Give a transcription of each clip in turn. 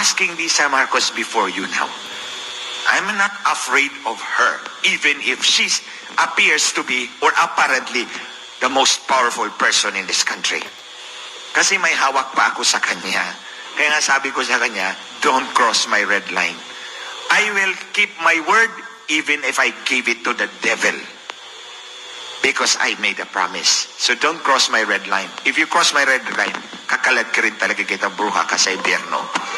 asking Lisa Marcos before you now. I'm not afraid of her, even if she appears to be, or apparently, the most powerful person in this country. Kasi may hawak pa ako sa kanya. Kaya nga sabi ko sa kanya, don't cross my red line. I will keep my word even if I give it to the devil. Because I made a promise. So don't cross my red line. If you cross my red line, kakalat ka rin talaga kita bruha ka sa impyerno.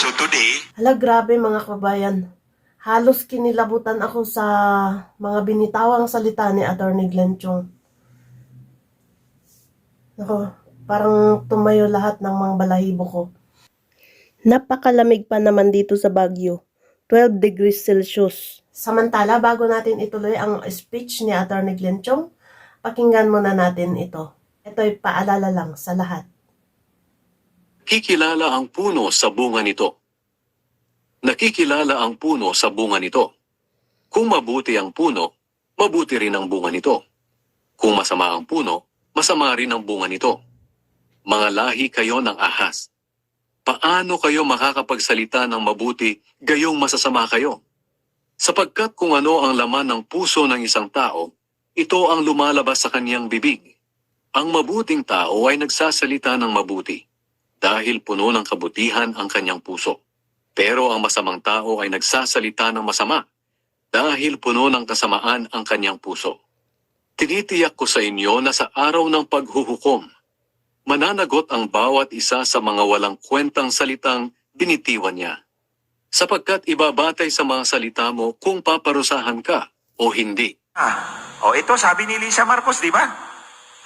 So today, Hala, grabe mga kabayan. Halos kinilabutan ako sa mga binitawang salita ni Attorney Glenn Chong. Ako, parang tumayo lahat ng mga balahibo ko. Napakalamig pa naman dito sa Baguio. 12 degrees Celsius. Samantala, bago natin ituloy ang speech ni Attorney Glenn Chong, pakinggan muna natin ito. Ito'y paalala lang sa lahat. Kikilala ang puno sa bunga nito. Nakikilala ang puno sa bunga nito. Kung mabuti ang puno, mabuti rin ang bunga nito. Kung masama ang puno, masama rin ang bunga nito. Mga lahi kayo ng ahas. Paano kayo makakapagsalita ng mabuti gayong masasama kayo? Sapagkat kung ano ang laman ng puso ng isang tao, ito ang lumalabas sa kaniyang bibig. Ang mabuting tao ay nagsasalita ng mabuti dahil puno ng kabutihan ang kanyang puso. Pero ang masamang tao ay nagsasalita ng masama dahil puno ng kasamaan ang kanyang puso. Tinitiyak ko sa inyo na sa araw ng paghuhukom, mananagot ang bawat isa sa mga walang kwentang salitang binitiwan niya. Sapagkat ibabatay sa mga salita mo kung paparusahan ka o hindi. Ah, oh, ito sabi ni Lisa Marcos, di ba?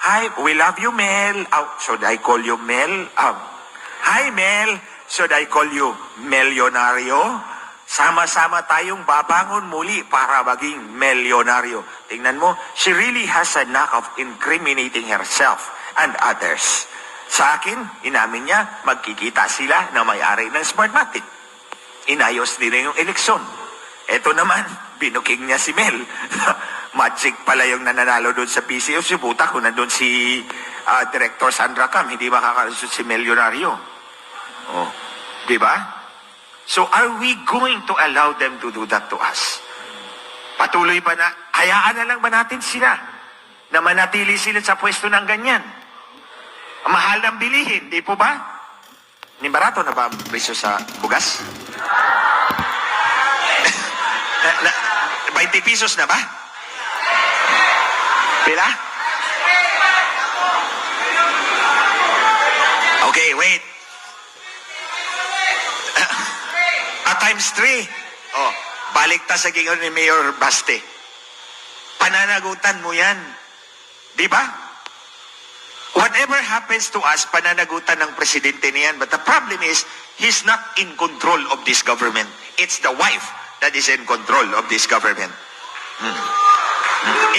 Hi, we love you, Mel. Oh, should I call you Mel? Um, hi, Mel. Should I call you Melyonario? Sama-sama tayong babangon muli para maging milyonaryo. Tingnan mo, she really has a knack of incriminating herself and others. Sa akin, inamin niya, magkikita sila na may-ari ng Smartmatic. Inayos nila yung eleksyon. Ito naman, binuking niya si Mel. Magic pala yung nananalo doon sa PCO. Si puta, kung nandun si ah, Director Sandra Cam, hindi makakalusot si Melyonario. Oh. Di ba? So are we going to allow them to do that to us? Patuloy ba na, hayaan na lang ba natin sila na manatili sila sa pwesto ng ganyan? Mahal ng bilihin, di po ba? Ni barato na ba ang presyo sa bugas? na, na, 20 pesos na ba? Pila? Okay, wait. At times three. Oh, balik ta sa gingon ni Mayor Baste. Pananagutan mo yan. Di ba? Whatever happens to us, pananagutan ng presidente niyan. But the problem is, he's not in control of this government. It's the wife that is in control of this government. Hmm.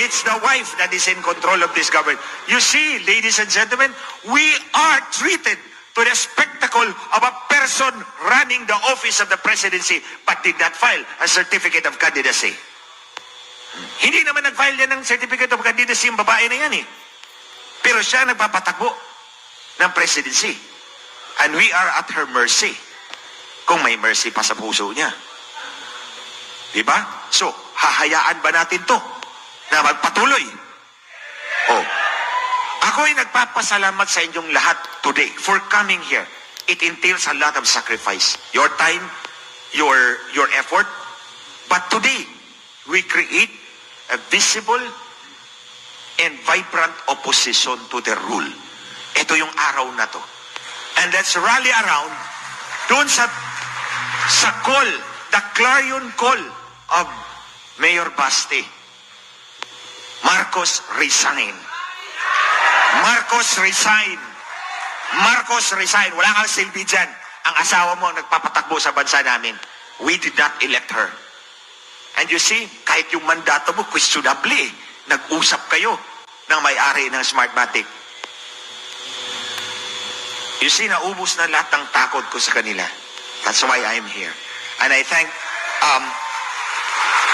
It's the wife that is in control of this government. You see, ladies and gentlemen, we are treated to the spectacle of a person running the office of the presidency but did not file a certificate of candidacy. Hindi naman nag-file yan ng certificate of candidacy yung babae na yan eh. Pero siya nagpapatakbo ng presidency. And we are at her mercy. Kung may mercy pa sa puso niya. Diba? So, hahayaan ba natin to na magpatuloy? Oh. Ako'y nagpapasalamat sa inyong lahat today for coming here. It entails a lot of sacrifice. Your time, your, your effort. But today, we create a visible and vibrant opposition to the rule. Ito yung araw na to. And let's rally around doon sa sa call, the clarion call of Mayor Baste. Marcos resign. Marcos resign. Marcos resign. Wala kang silbi dyan. Ang asawa mo ang nagpapatakbo sa bansa namin. We did not elect her. And you see, kahit yung mandato mo, questionable eh. Nag-usap kayo ng may-ari ng Smartmatic. You see, naubos na lahat ng takot ko sa kanila. That's why I'm here. And I thank um,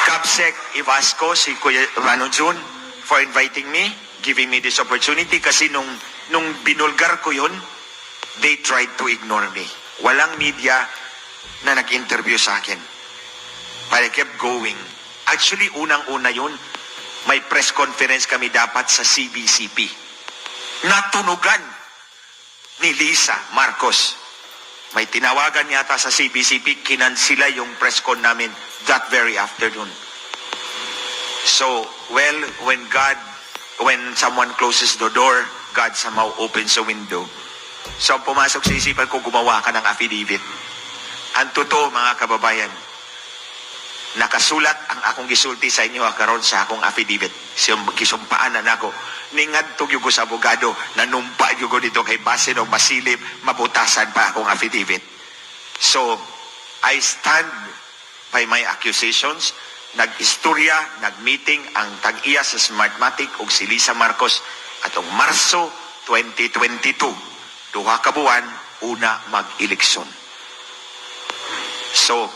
Kabsek Ivasco, si Kuya Rano Jun, for inviting me, giving me this opportunity kasi nung nung binulgar ko yun, they tried to ignore me. Walang media na nag-interview sa akin. But I kept going. Actually, unang-una yun, may press conference kami dapat sa CBCP. Natunugan ni Lisa Marcos. May tinawagan yata sa CBCP, kinansila yung press con namin that very afternoon. So, well, when God, when someone closes the door, God somehow opens a window. So, pumasok sa isipan ko, gumawa ka ng affidavit. Ang totoo, mga kababayan, nakasulat ang akong gisulti sa inyo karon sa akong affidavit. Siyang gisumpaan na nako. Ningad to yugo sa abogado, nanumpa yugo dito kay base ng masilip, mabutasan pa akong affidavit. So, I stand by my accusations. Nag-istorya, nag-meeting ang tag-iya sa Smartmatic ug si Lisa Marcos atong Marso 2022. Duha ka buwan, una mag-eleksyon. So,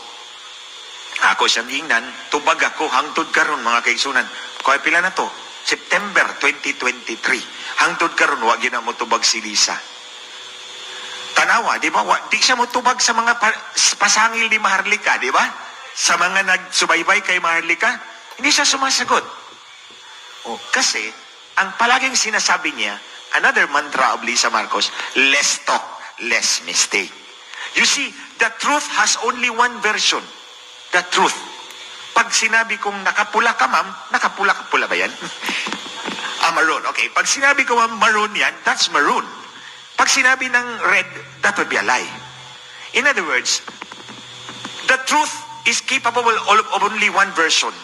ako siyang ingnan, tubag ako hangtod karon mga kaigsunan. Kaya pila na to? September 2023. Hangtod karon wa gyud mo tubag si Lisa. Tanawa, di ba? Wa, di siya mo tubag sa mga pa, pasangil ni Maharlika, di ba? Sa mga nagsubaybay kay Maharlika, hindi siya sumasagot. O, kasi, ang palaging sinasabi niya, another mantra of Lisa Marcos, less talk, less mistake. You see, the truth has only one version. The truth. Pag sinabi kong nakapula ka, ma'am, nakapula ka pula ba yan? ah, maroon. Okay. Pag sinabi ko, ma'am, maroon yan, that's maroon. Pag sinabi ng red, that would be a lie. In other words, the truth is capable of only one version.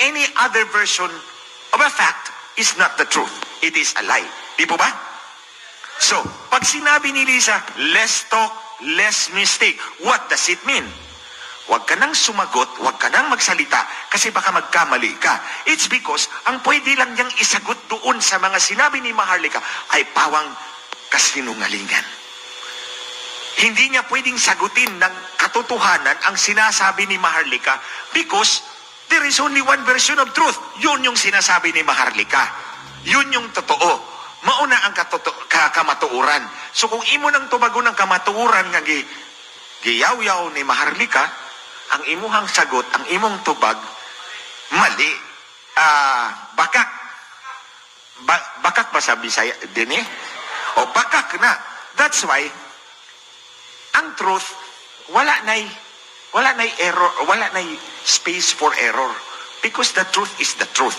Any other version of a fact is not the truth. It is a lie. Di po ba? So, pag sinabi ni Lisa, less talk, less mistake, what does it mean? Huwag ka nang sumagot, huwag ka nang magsalita, kasi baka magkamali ka. It's because ang pwede lang niyang isagot doon sa mga sinabi ni Maharlika ay pawang kasinungalingan. Hindi niya pwedeng sagutin ng katotohanan ang sinasabi ni Maharlika because there is only one version of truth. Yun yung sinasabi ni Maharlika. Yun yung totoo. Mauna ang katoto- ka- kamatuuran. So kung imo nang tumago ng kamatuuran nga gi giyaw-yaw ni Maharlika, ang imuhang sagot, ang imong tubag, mali. Ah, bakak. Ba- bakak ba sa Bisaya din eh? O bakak na. That's why, ang truth, wala na'y, wala na'y error, wala na'y space for error. Because the truth is the truth.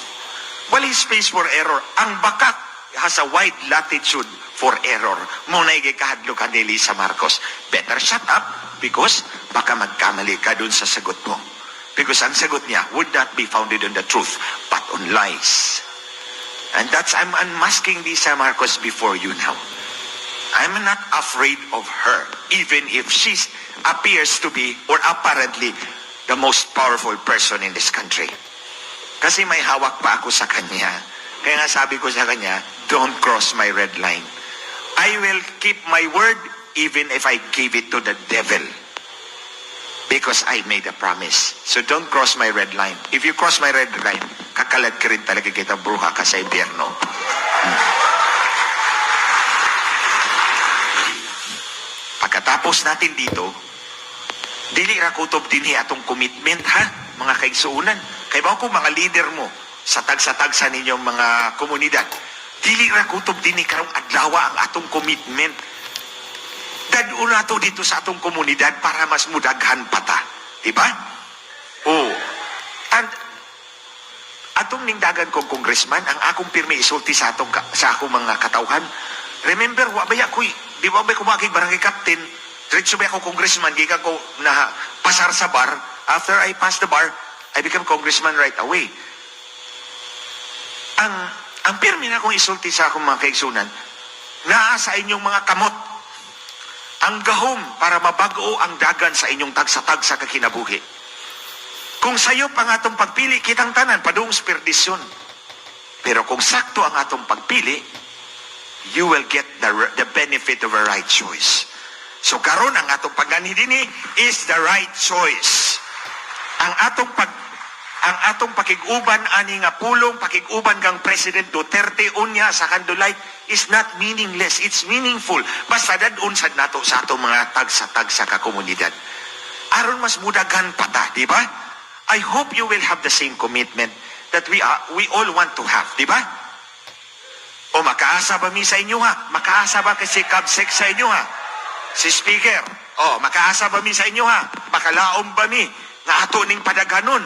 Wala space for error. Ang bakak has a wide latitude for error. Muna kahadlo ka ni Lisa Marcos. Better shut up because baka magkamali ka dun sa sagot mo. Because ang sagot niya would not be founded on the truth, but on lies. And that's, I'm unmasking Lisa Marcos before you now. I'm not afraid of her, even if she appears to be, or apparently, the most powerful person in this country. Kasi may hawak pa ako sa kanya. Kaya nga sabi ko sa kanya, don't cross my red line. I will keep my word even if I give it to the devil. Because I made a promise. So don't cross my red line. If you cross my red line, kakalad ka rin talaga kita, bruha ka sa impyerno. Pagkatapos natin dito, dili ra kutob dinhi atong commitment ha, mga kaigsuunan. Kay ba ko mga leader mo sa tagsa-tagsa ninyong mga komunidad, dili ra kutob dinhi karong adlaw ang atong commitment. Dad to dito sa atong komunidad para mas mudaghan pa ta. Di ba? Oh. And atong ningdagan kong congressman, ang akong pirmi isulti sa atong sa akong mga katawhan. Remember, wa ba ya ko'y, di ba ba ko maging barangay captain, diretso ba ako congressman, gikan ko na pasar sa bar, after I pass the bar, I become congressman right away. Ang, ang pirmi na kong isulti sa akong mga kaigsunan, naa sa inyong mga kamot, ang gahom para mabago ang dagan sa inyong tagsa-tag sa kakinabuhi. Kung sayo pa nga atong pagpili, kitang tanan, padung perdisyon. Pero kung sakto ang atong pagpili, you will get the, the benefit of a right choice. So karon ang atong pagani dinhi is the right choice. Ang atong pag ang atong pakiguban ani nga pulong pakiguban kang President Duterte unya sa kandulay is not meaningless. It's meaningful. Basta dadun sad nato sa atong mga tagsa-tagsa ka komunidad. Aron mas mudagan pa ta, di ba? I hope you will have the same commitment that we are, we all want to have, di ba? O makaasa ba mi sa inyo ha? Makaasa ba kasi kabsek sa inyo ha? Si Speaker, o makaasa ba mi sa inyo ha? Makalaom ba mi nga ato ning padaghanon?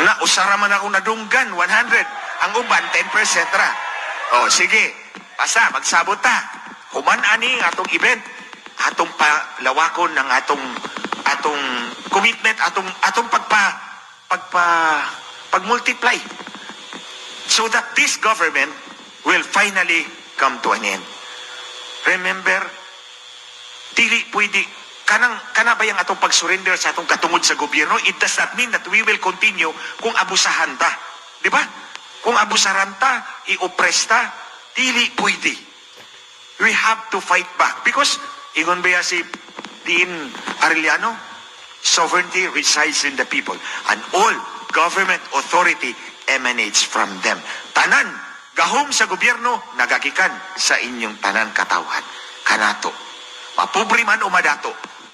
Na usara man ako nadunggan 100. Ang uban 10% ra. O sige, basta magsabot ta. Human ani atong event. Atong palawakon ng atong atong commitment, atong atong pagpa pagpa pag-multiply so that this government will finally come to an end. Remember, dili pwede. Kanang kana ba yung atong pag-surrender sa atong katungod sa gobyerno? It does not mean that we will continue kung abusahan ta. Di ba? Kung abusaran ta i-oppress ta dili pwede. We have to fight back. Because ingon ba si Dean Arellano? Sovereignty resides in the people. And all government authority emanates from them. Tanan gahom sa gobyerno nagagikan sa inyong tanan katawhan. Kanato mapobre man o madato